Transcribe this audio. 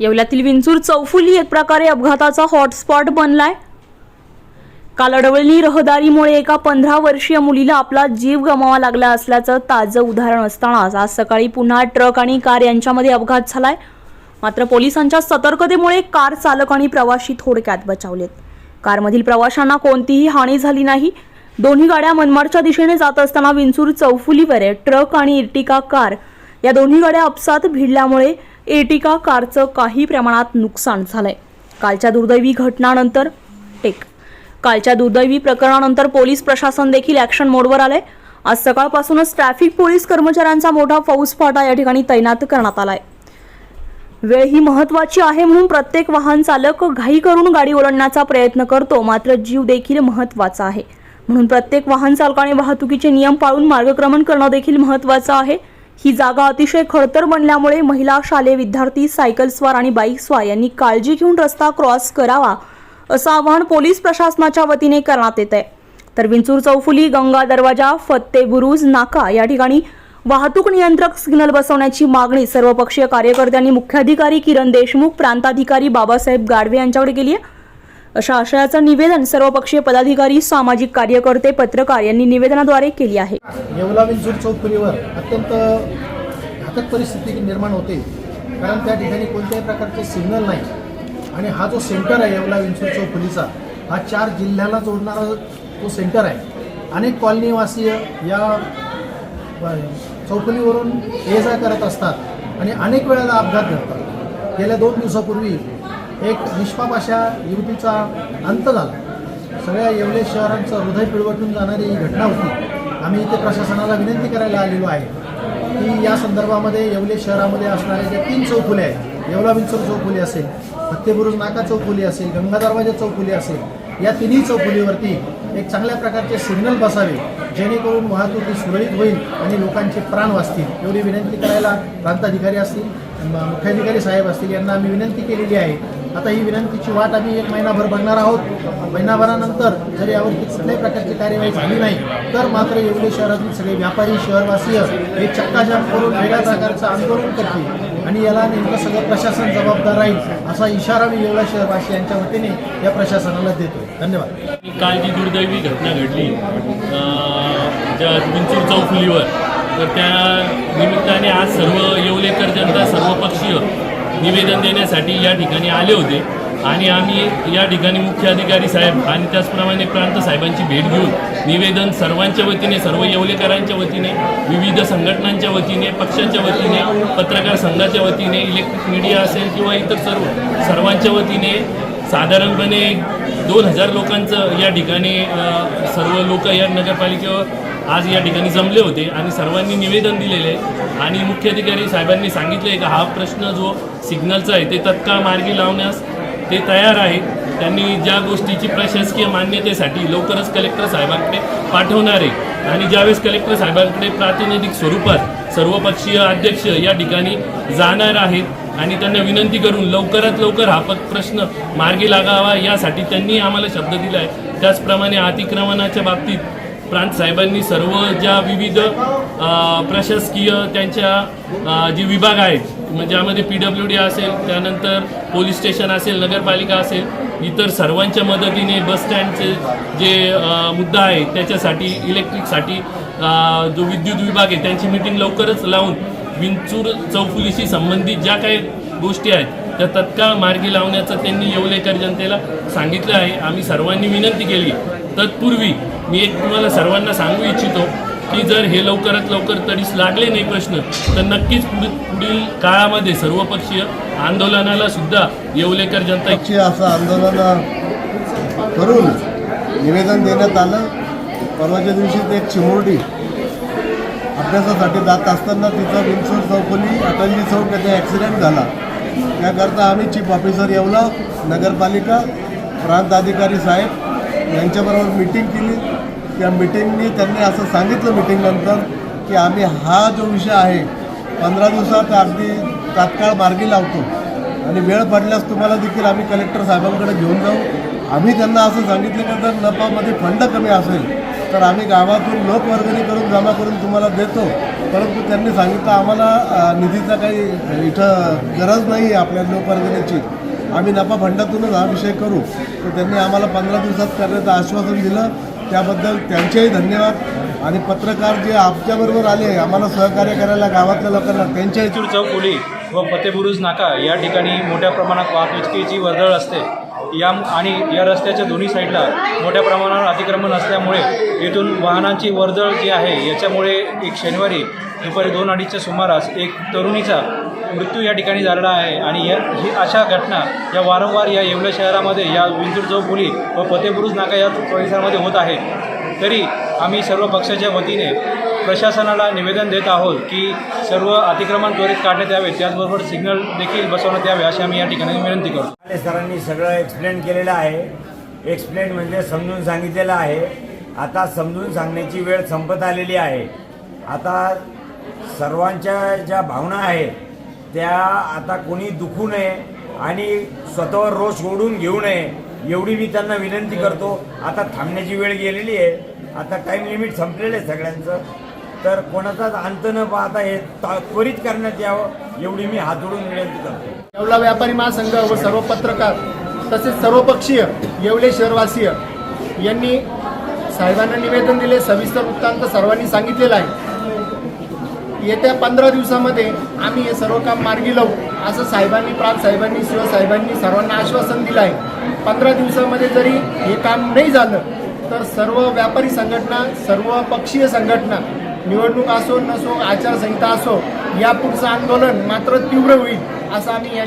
येवल्यातील विंचूर चौफुली एक प्रकारे अपघाताचा हॉटस्पॉट बनलाय. काल अडवळणी रहदारीमुळे एका पंधरा वर्षीय मुलीला आपला जीव गमावा लागला असल्याचं ताजं उदाहरण असतानाच आज सकाळी पुन्हा ट्रक आणि कार यांच्यामध्ये अपघात झालाय. मात्र पोलिसांच्या सतर्कतेमुळे कार चालक आणि प्रवाशी थोडक्यात बचावलेत. कारमधील प्रवाशांना कोणतीही हानी झाली नाही. दोन्ही गाड्या मनमाडच्या दिशेने जात असताना विंचूर चौफुलीवर ट्रक आणि इर्टिका कार या दोन्ही गाड्या अपसात भिडल्यामुळे एटिका कारचं काही प्रमाणात नुकसान झालंय. कालच्या दुर्दैवी घटनानंतर टेक. कालच्या दुर्दैवी प्रकरणानंतर पोलीस प्रशासन देखील ॲक्शन मोडवर आलंय. आज सकाळपासूनच ट्रॅफिक पोलीस कर्मचाऱ्यांचा मोठा फौजफाटा या ठिकाणी तैनात करण्यात आलाय. वेळ ही महत्वाची आहे म्हणून प्रत्येक वाहन चालक घाई करून गाडी ओलांडण्याचा प्रयत्न करतो मात्र जीव देखील महत्त्वाचा आहे. म्हणून प्रत्येक वाहन चालकाने वाहतुकीचे नियम पाळून मार्गक्रमण करणं देखील महत्वाचं आहे. ही जागा अतिशय खडतर बनल्यामुळे महिला शालेय विद्यार्थी सायकल स्वार आणि बाईक स्वार यांनी काळजी घेऊन रस्ता क्रॉस करावा असं आवाहन पोलीस प्रशासनाच्या वतीने करण्यात येत आहे. तर विंचूर चौफुली गंगा दरवाजा फत्ते बुरुज नाका या ठिकाणी वाहतूक नियंत्रक सिग्नल बसवण्याची मागणी सर्वपक्षीय कार्यकर्त्यांनी मुख्याधिकारी किरण देशमुख प्रांताधिकारी बाबासाहेब गाडवे यांच्याकडे केली आहे. अशा आशयाचं निवेदन सर्वपक्षीय पदाधिकारी सामाजिक कार्यकर्ते पत्रकार यांनी निवेदनाद्वारे केली आहे. येवला विंचूर चौफुलीवर अत्यंत घातक परिस्थिती निर्माण होते. कारण त्या ठिकाणी कोणत्याही प्रकारचे सिग्नल नाही. आणि हा जो सेंटर आहे येवला विंचूर चौफुलीचा हा चार जिल्ह्याला जोडणारा तो सेंटर आहे. अनेक कॉलनीवासीय या ब- चौफुलीवरून ये जा करत असतात आणि अनेक वेळेला अपघात घडतात. गेल्या दोन दिवसापूर्वी एक निष्पाप अशा युवतीचा अंत झाला. सगळ्या येवले शहरांचं हृदय पिळवटून जाणारी ही घटना होती. आम्ही इथे प्रशासनाला विनंती करायला आलेलो आहे की या संदर्भामध्ये येवले शहरामध्ये असणाऱ्या ज्या तीन चौफुले आहेत येवला विंचर चौफुली असेल फत्तेबुरुज नाका चौफुली असेल गंगा दरवाजा चौफुली असेल या तिन्ही चौफुलीवरती एक चांगल्या प्रकारचे सिग्नल बसावे जेणेकरून वाहतूक ही सुरळीत होईल आणि लोकांचे प्राण वाचतील. एवढी विनंती करायला प्रांताधिकारी असतील मुख्याधिकारी साहेब असतील यांना आम्ही विनंती केलेली आहे आता ही विनंतीची वाट आम्ही एक महिनाभर बघणार आहोत. महिनाभरानंतर जर यावरती कुठल्याही प्रकारची कार्यवाही झाली नाही तर मात्र येवले शहरातील सगळे व्यापारी शहरवासीय हे चक्काजाम करून वेगळ्या प्रकारचं आंदोलन करतील आणि याला नेमकं सगळं प्रशासन जबाबदार राहील असा इशारा मी येवला शहरवासी यांच्या वतीने या प्रशासनाला देतो. धन्यवाद. काल जी दुर्दैवी घटना घडली अं, ज्या विंचूर चौफुलीवर तर त्या निमित्ताने आज सर्व येवलेकर जनता सर्वपक्षीय निवेदन देण्यासाठी या ठिकाणी आले होते. आणि आम्ही या ठिकाणी मुख्य अधिकारी साहेब आणि त्याचप्रमाणे प्रांत साहेबांची भेट घेऊन निवेदन सर्वांच्या वतीने सर्व येवलेकरांच्या वतीने विविध संघटनांच्या वतीने पक्षांच्या वतीने पत्रकार संघाच्या वतीने इलेक्ट्रिक मीडिया असेल किंवा इतर सर्व सर्वांच्या वतीने साधारणपणे दोन हजार लोकांचं या ठिकाणी सर्व लोक या नगरपालिकेवर आज या ठिकाणी जमले होते आणि सर्वांनी निवेदन दिलेले आहे. आणि मुख्याधिकारी साहेबांनी सांगितले का हा प्रश्न जो सिग्नलचा आहे ते तत्काळ मार्गी लावण्यास ते तयार आहे त्यांनी ज्या गोष्टीची प्रशासकीय मान्यतेसाठी लवकरच कलेक्टर साहेबांकडे पाठवणार आहे. आणि ज्यावेळेस कलेक्टर साहेबांकडे प्रातिनिधिक स्वरूपात सर्वपक्षीय अध्यक्ष या ठिकाणी जाणार आहेत आणि त्यांना विनंती करून लवकरात लवकर हा प- प्रश्न मार्गी लागावा यासाठी त्यांनी आम्हाला शब्द दिला आहे त्याचप्रमाणे अतिक्रमणाच्या बाबतीत प्रांत साहेबांनी सर्व ज्या विविध प्रशासकीय त्यांच्या जे विभाग आहेत म्हणजे ज्यामध्ये पी डब्ल्यू डी असेल त्यानंतर पोलीस स्टेशन असेल नगरपालिका असेल इतर सर्वांच्या मदतीने बस स्टँडचे जे मुद्दा आहे त्याच्यासाठी इलेक्ट्रिकसाठी जो विद्युत विभाग आहे त्यांची मीटिंग लवकरच लावून विंचूर चौफुलीशी संबंधित ज्या काही गोष्टी आहेत त्या तत्काळ मार्गी लावण्याचं त्यांनी येवलेकर जनतेला सांगितलं आहे. आम्ही सर्वांनी विनंती केली. तत्पूर्वी मी एक तुम्हाला सर्वांना सांगू इच्छितो की जर हे लवकरात लवकर तडीस लागले नाही प्रश्न तर नक्कीच पुढील पुढील काळामध्ये सर्वपक्षीय आंदोलनाला सुद्धा येवलेकर जनता पक्षीय असं आंदोलन करून निवेदन देण्यात आलं. परवाच्या दिवशी ते एक चिमुरडी अभ्यासासाठी जात असताना तिचा विंचूर चौकोनी अटलजी चौक येथे ॲक्सिडेंट झाला. त्याकरता आम्ही चीफ ऑफिसर येवला नगरपालिका प्रांत अधिकारी साहेब यांच्याबरोबर मिटिंग केली. त्या मिटिंगनी त्यांनी असं सांगितलं मिटिंगनंतर की आम्ही हा जो विषय आहे पंधरा दिवसात अगदी तात्काळ मार्गी लावतो. आणि वेळ पडल्यास तुम्हाला देखील आम्ही कलेक्टर साहेबांकडे घेऊन जाऊ. आम्ही त्यांना असं सांगितलं जर नफामध्ये फंड कमी असेल तर आम्ही गावातून लोकवर्गणी करून जमा करून तुम्हाला देतो. परंतु त्यांनी सांगितलं आम्हाला निधीचा काही इथं गरज नाही आहे आपल्या लोकवर्गणीची. आम्ही नफा फंडातूनच हा विषय करू. तर त्यांनी आम्हाला पंधरा दिवसात करण्याचं आश्वासन दिलं. त्याबद्दल त्यांचेही धन्यवाद. आणि पत्रकार जे आमच्याबरोबर आले आम्हाला सहकार्य करायला गावातल्या लोकांना त्यांच्याही चौक चौफुली व फतेबुरुज नाका या ठिकाणी मोठ्या प्रमाणात वाहतुकीची वर्दळ असते. या आणि या रस्त्याच्या दोन्ही साईडला मोठ्या प्रमाणावर अतिक्रमण असल्यामुळे येथून वाहनांची वर्दळ जी आहे याच्यामुळे एक शनिवारी दुपारी दोन अडीचच्या सुमारास एक तरुणीचा मृत्यू या ठिकाणी झालेला आहे. आणि या ही अशा घटना या वारंवार या येवल्या शहरामध्ये या विंतुट चौक बुली व फतेबुरुज नाका या परिसरामध्ये होत आहे. तरी आम्ही सर्व पक्षाच्या वतीने प्रशासनाला निवेदन देत आहोत की सर्व अतिक्रमण त्वरित काढण्यात यावे. त्याचबरोबर सिग्नल देखील बसवण्यात यावे अशी आम्ही या ठिकाणी विनंती करतो. सरांनी सगळं एक्सप्लेन केलेलं आहे. एक्सप्लेन म्हणजे समजून सांगितलेलं आहे. आता समजून सांगण्याची वेळ संपत आलेली आहे. आता सर्वांच्या ज्या भावना आहेत त्या आता कोणी दुखू नये आणि स्वतःवर रोष ओढून घेऊ नये एवढी मी त्यांना विनंती करतो. आता थांबण्याची वेळ गेलेली आहे. आता टाईम लिमिट संपलेलं आहे सगळ्यांचं. तर कोणाचाच अंत न पाहता हे त्वरित करण्यात यावं एवढी मी हात जोडून विनंती करतो. येवला व्यापारी महासंघ व सर्व पत्रकार तसेच सर्वपक्षीय येवले शहरवासीय यांनी साहेबांना निवेदन दिले सविस्तर वृत्तांत सर्वांनी सांगितलेला आहे. येत्या पंधरा दिवसामध्ये आम्ही हे सर्व काम मार्गी लावू. असं साहेबांनी प्रांत साहेबांनी शिवसाहेबांनी सर्वांना आश्वासन दिलं आहे. पंधरा दिवसामध्ये जरी हे काम नाही झालं तर सर्व व्यापारी संघटना सर्व पक्षीय संघटना निवडणूक असो नसो आचारसंहिता असो यापुढचं आंदोलन मात्र तीव्र होईल असं आम्ही या